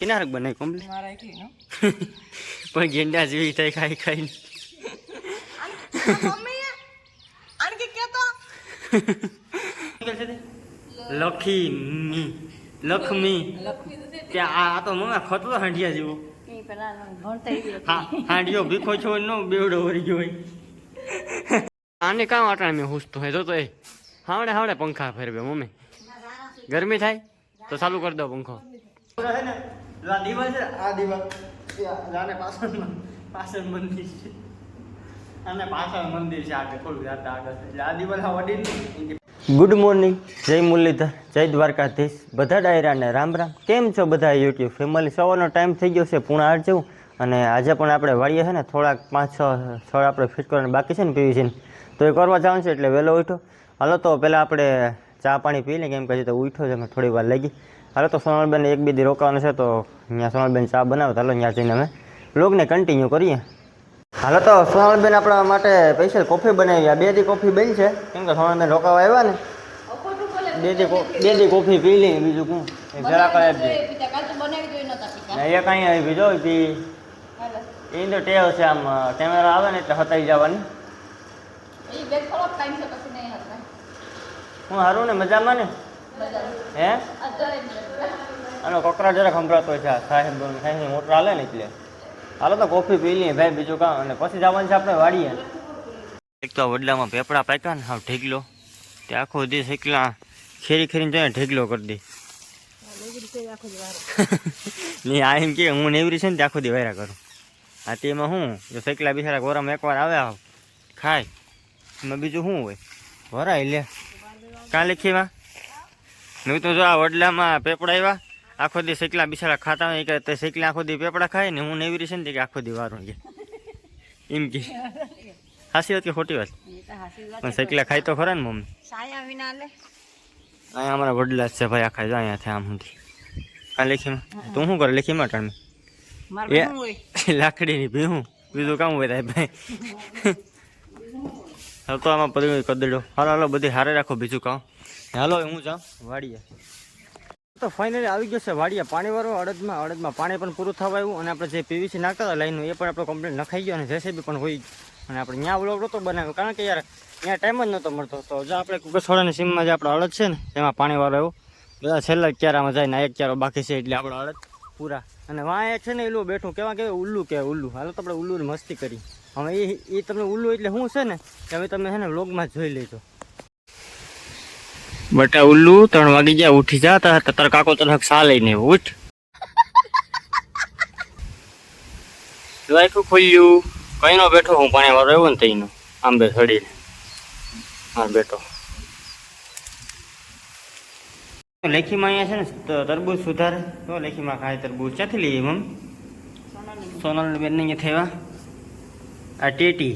કિનારક બનાવી કમ્પ્લીટ મારા એકલી નો પણ ગેંડા જેવી થઈ ખાઈ ખાઈ મમ્મી આને કે કેતો લખી લખમી કે આ આ તો મમ્મી ખતરો હાંડિયા જેવો હાંડિયો ભીખો છો નો બેવડો વળી ગયો આને કામ આટાણે મેં હુસતો હે જો તો એ હાવડે હાવડે પંખા ફેરવે મમ્મી ગરમી થાય તો ચાલુ કરી દો પંખો આ દિવાલ છે? આ દિવાલ આને પાછળ પાછળ મંદિર છે. અને પાછળ મંદિર છે આગળ થોડું જાતા આગળ એટલે આ દિવાલ વડીલ ગુડ મોર્નિંગ જય મુરલીધર જય દ્વારકાધીશ. બધા ડાયરાને રામ રામ. કેમ છો બધા યુટ્યુબ ફેમિલી સવારનો ટાઈમ થઈ ગયો છે પૂણા આઠ જેવું અને આજે પણ આપણે વાળીએ છે ને થોડાક પાંચ છ છળ આપણે ફિટ કરવાનું બાકી છે ને પીવીસીને તો એ કરવા જવાનું છે એટલે વહેલો ઉઠો. હાલો તો પહેલાં આપણે ચા પાણી પી લઈએ. કેમ કે તો ઉઠો છે થોડી વાર લાગી. હાલો તો સોનલબેન એક બે દી રોકાવાનું છે તો અહીંયા સોનલબેન ચા બનાવો હાલો ત્યાં જઈને અમે લોગને કન્ટિન્યુ કરીએ. હાલો તો સોનલબેન આપણા માટે સ્પેશિયલ કોફી બનાવી બે દી કોફી બની છે. કેમ કે સોનલબેન રોકાવા આવ્યા ને? બે દી બે દી કોફી પી લઈ બીજું શું? એક જરાક આપજે એક અહીંયા આવી બીજો પી એ તો ટેવ છે આમ કેમેરા આવે ને એટલે હતાઈ જવાની. એ હું સારું ને મજામાં ને? હે? આનો કકરા જરાક સંભળાતો છે સાહેબ સાહેબ મોટર હાલે ને એટલે. હાલો તો કોફી પી લઈએ ભાઈ બીજું કામ અને પછી જવાનું છે આપણે વાડીએ. એક તો વડલામાં પેપડા પાક્યા ને, હાવ ઢેગલો તે આખો દિવસ એકલા ખેરી ખેરીને જોઈને ઢેગલો કરી દે. નહીં આ એમ કે, હું નેવરી છે ને તે આખો દી વાયરા કરું. આ તેમાં શું જો સૈકલા બિચારા ગોરામાં એકવાર આવે આવ, ખાય. એમાં બીજું શું હોય? વરાય લે. કાં લખીમાં મેં તો જો આ વડલામાં પેપડા આવ્યા આખો દી શેકલા બિચારા ખાતા હોય કે તે શેકલા આખો દી પેપડા ખાય ને હું નેવી છે ને કે આખો દી વારો કે એમ કે. હાસી વાત કે ખોટી વાત? પણ શેકલા ખાય તો ખરા ને મમ્મી? અહીંયા અમારા વડલા છે ભાઈ આખા જો અહીંયાથી આમ સુધી આ લેખીમાં? તું શું કરે લેખીમાં ટાણે લાકડીની ભીહું. બીજું કામ હોય ભાઈ. હવે તો આમાં પડી કદડો હાલો હાલો, બધી હારે રાખો બીજું કામ. હાલો, હું જાઉં. વાડીએ. તો ફાઇનલી આવી ગયો છે વાડીએ પાણીવાળો, અડદમાં અડદમાં પાણી પણ પૂરું થવા આવ્યું અને આપણે જે પીવીસી નાખતા હતા લાઈનનું એ પણ આપણે કમ્પ્લીટ નખાઈ ગયો અને જેસીબી પણ હોય. અને આપણે ત્યાં વ્લોગ નહોતો બનાવ્યો. કારણ કે યાર ત્યાં ટાઈમ જ નહોતો મળતો. તો જો આપણે કુકસવાડાની સીમમાં જે આપણો અડદ છે ને તેમાં પાણીવાળો એવું બધા છેલ્લા ક્યારામાં જાય ને એક ક્યારો બાકી છે એટલે આપણો અડદ પૂરા. અને વાં એ છે ને, એલું બેઠું. કેવા કે ઉલ્લું કે ઉલ્લું. હાલો, તો આપણે ઉલ્લુની મસ્તી કરી. હવે એ એ તમને ઉલ્લું એટલે શું છે ને હવે તમે છે ને વ્લોગમાં જોઈ લેજો. બટા ઉલ્લુ ત્રણ વાગી ગયા ઉઠી જા તાર કાકો તને સા લઈને ઉઠ. લાઈફું ખોલ્યું. કઈ નો બેઠો હું પાણી વાળો આવ્યો ને તઈનો આંબે સડીને હા બેઠો. લેખીમાં અહીંયા છે ને તરબૂજ તરબૂચ સુધારે. તો લેખીમાં ખાય તરબૂચ ક્યાંથી લઈએ મમ સોનલ બેન ને અહીંયા થયા આ ટેટી.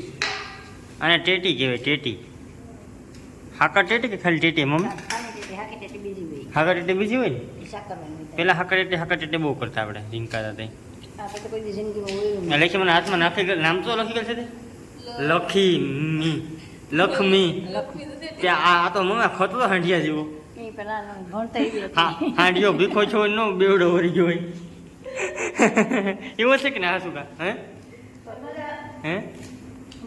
અને ટેટી કહેવાય ટેટી. હાકર ટેટી કે ખાલી ટેટી મમ્મી? હાકર ટેટી બીજી હોય. ને? પેલા હાકર ટેટી હાકર ટેટી બહુ કરતા આપણે ઝીંકાતા તે આ તો કોઈ દી જિંદગીમાં હોય આ લેખી મને હાથમાં નાખી નામ તો લખી ગયેલ છે લખી લખમી. ત્યાં આ આ તો મમ્મી ખતરો હાંડિયા જેવો. હાંડિયો ભીખો છો નો બેવડો વળી ગયો હોય. એવો છે કે ના શું કા હે? હે?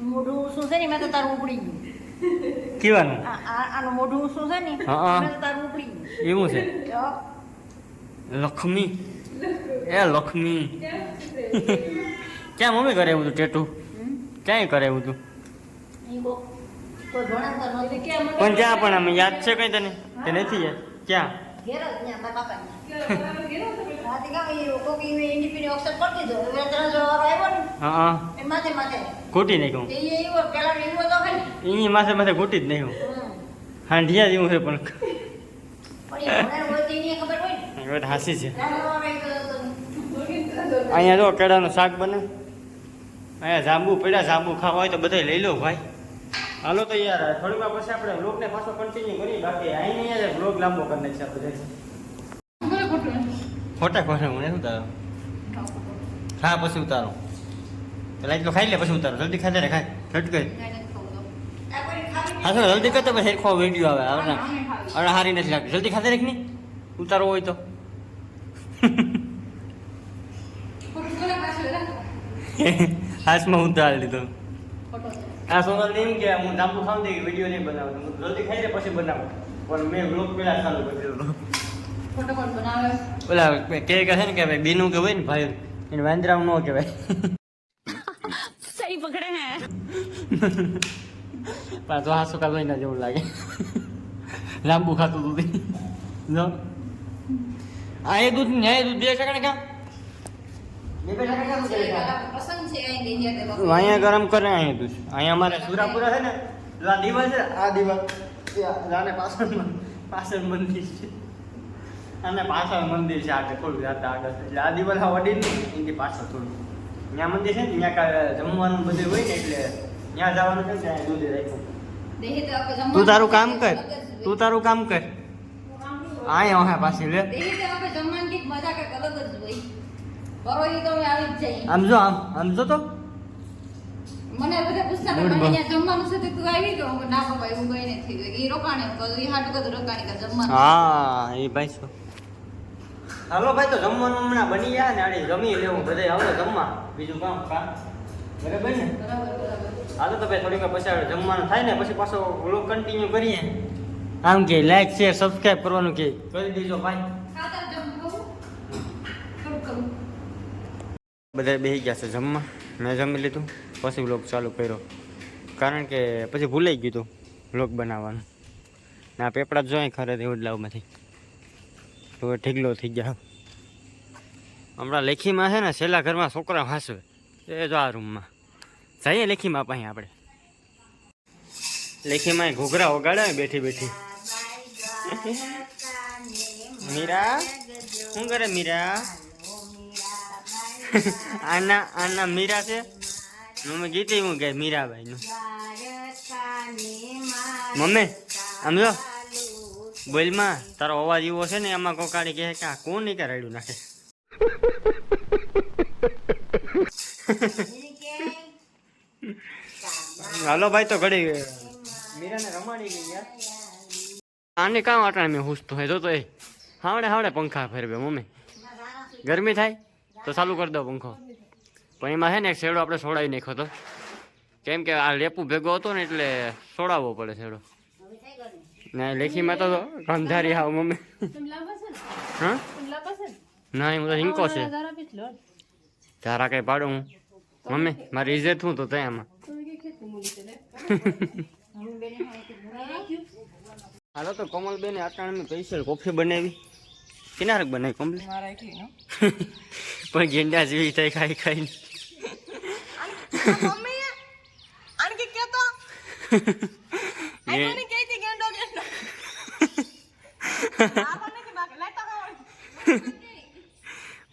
મોઢું શું છે ને મેં તો તારું ઉપડી ગયું. કેવાનું? આ આ- આનું મોઢું શું છે ને. મેં તો તારું ઉપડી ગયું. એવું છે? લક્ષ્મી એ લક્ષ્મી ક્યાં મમ્મી કરે એવું તું ટેટુ? ક્યાંય કરે એવું તું. પણ જ્યાં પણ આમ યાદ છે કઈ તને? તે નથી યાદ? ક્યાં? ઘેર જ ત્યાં મારા બાપાને. રાતે કામ એ કોક ઈ independent દીધો. હવે ત્રણ જો વારો આવ્યો ને, હા હા એ માથે માથે. ઘૂટી નાખ્યું એ એવો પેલા એવો તો ખરી. એની માથે માથે ઘૂટી જ નહીં હમ. હાંડિયા જેવું છે પણ હાસી છે અહીંયા જો કેળાનું શાક બને અહીંયા જાંબુ પડ્યા જાંબુ ખાવા હોય તો બધા લઈ લો ભાઈ હાલો તો યાર થોડી વાર પછી આપણે વ્લોગને પાછો કન્ટિન્યુ કરીએ. બાકી આઈને યાર બ્લોગ લાંબો કરી નાખશે આપણે ખોટા ખોટા હું શું તારો હા પછી ઉતારો. પેલા એટલું ખાઈ લે પછી ઉતારો. જલ્દી ખાઈ લે ખાય ઝટ કરી આ કોઈ ખાલી હા સર જલ્દી કરતો પછી હેરખો વીડિયો આવે. હવે અરે હારી નથી લાગતી. જલ્દી ખાતે રાખ નહીં? ઉતારવો હોય તો. નહીં. કરી હાથમાં ઉતારી લીધો. ફોટો. આ સોનલ એમ કે હું ટાપુ ખાઉં દે વીડિયો નહીં બનાવતો હું જલ્દી ખાઈ લે પછી બનાવું. પણ મેં બ્લોગ પહેલા ચાલુ કરી દીધો. કે કહે ને કે ભાઈ બીનું કે હોય ને ભાઈ એને વાંદરાવ નો કહેવાય. સહી પકડે હે. તો હાસો કાલ ના જેવું લાગે. લાંબુ ખાતું તું. આ એ દૂધ ન્યાય દૂધ દે છે ને કા અહીંયા ગરમ કરે અહીંયા તું. અહીંયા અમારે સુરાપુરા છે ને આ દિવસ છે આ દિવસ આને પાછળ પાછળ મંદિર છે. અને પાછળ મંદિર છે આગળ થોડું જાતા આગળ એટલે આ દિવસ હા વડી નહીં એની પાછળ થોડું. ત્યાં મંદિર છે ને ત્યાં જમવાનું બધું હોય ને એટલે ત્યાં જવાનું છે ત્યાં દૂધ રાખ્યું. દેહે તો આપણે જમવાનું તું તારું કામ કર. તું તારું કામ કર. અહીંયા હા પાછી લે. દેહે તો આપણે જમવાની કંઈક મજા કંઈક અલગ જ હોય. પરોહી તો આવી જ જઈએ આમ જો આમ આમ જો તો. મને બધા પૂછતા Good હતા અહીંયા જમવાનું છે તું આવી ગયો. હું ના પપ્પા એવું કઈ નથી એ રોકાણે હું હાટું બધું રોકાણે કે જમવાનું. હા એ ભાઈ શું? હાલો ભાઈ તો જમવાનું હમણાં બની ગયા ને આડે જમી લેવું બધા. હવે જમવા. બીજું કામ કામ બરાબર ને? હાલો તો ભાઈ થોડીક વાર પછી જમવાનું થાય ને પછી પાછો વ્લોગ કન્ટિન્યુ કરીએ. આમ કે લાઈક શેર સબસ્ક્રાઇબ કરવાનું કે. કરી દેજો ભાઈ ખાતર જમ કહું થોડું કરું બધા બેસી ગયા છે જમવા. મેં જમી લીધું પછી વ્લોગ ચાલુ કર્યો. કારણ કે પછી ભૂલાઈ ગયું હતું વ્લોગ બનાવવાનું. ના પેપડા જ જોઈએ ખરે વડલાવમાંથી તો હવે ઢીગલો થઈ ગયા. હમણાં લેખીમાં છે ને છેલ્લા ઘરમાં છોકરા હાંસવે. એ જો આ રૂમમાં જઈએ લેખીમાં પાસે આપણે. લેખીમાં ઘૂઘરા વગાડે બેઠી બેઠી. મીરા શું કરે મીરા? આના આના મીરા છે. મમ્મી ગીતી હું કે મીરાબાઈ નું મમ્મી, આમ જો, બોલમાં તારો અવાજ એવો છે ને, એમાં કોકાડી કહે કે આ કોણ નહીં રાડ્યું નાખે? હાલો ભાઈ, તો ઘડી મીરાને રમાડી ગઈ યાર. આને કામ આટલા મેં હુસતો હે તો એ હાવડે હાવડે પંખા ફેરવે મમ્મી. ગરમી થાય? તો ચાલુ કરી દો પંખો. પણ એમાં છે ને એક શેડો આપણે સોડાવી નાખ્યો હતો કેમ કે આ લેપુ ભેગો હતો ને એટલે સોડાવવો પડે શેડો લેખી લેખીમાં તો ગંધારી હાવ મમ્મી. હા? ના હું તો હિંકો છે. ધારા કઈ પાડું હું. મમ્મી મારી ઇજ્જત હું તો ત્યાં આમાં? હાલો તો કોમલબેન આટાણ મેં સ્પેશિયલ કોફી બનાવી. કિનાર બનાવી કોમ્પ્લેટ પણ ગેંડા જેવી થઈ ખાઈ ખાઈ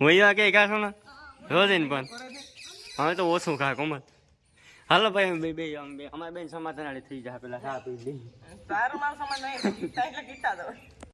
વૈયા કે ખાશો ને? રોજે ને પણ. હવે તો ઓછું ખા કોમલ હાલો ભાઈ અમે બે અમે બે અમારે બેન સમાધાન થઈ જાય પેલા ખા સારું મારું સમાજ નહીં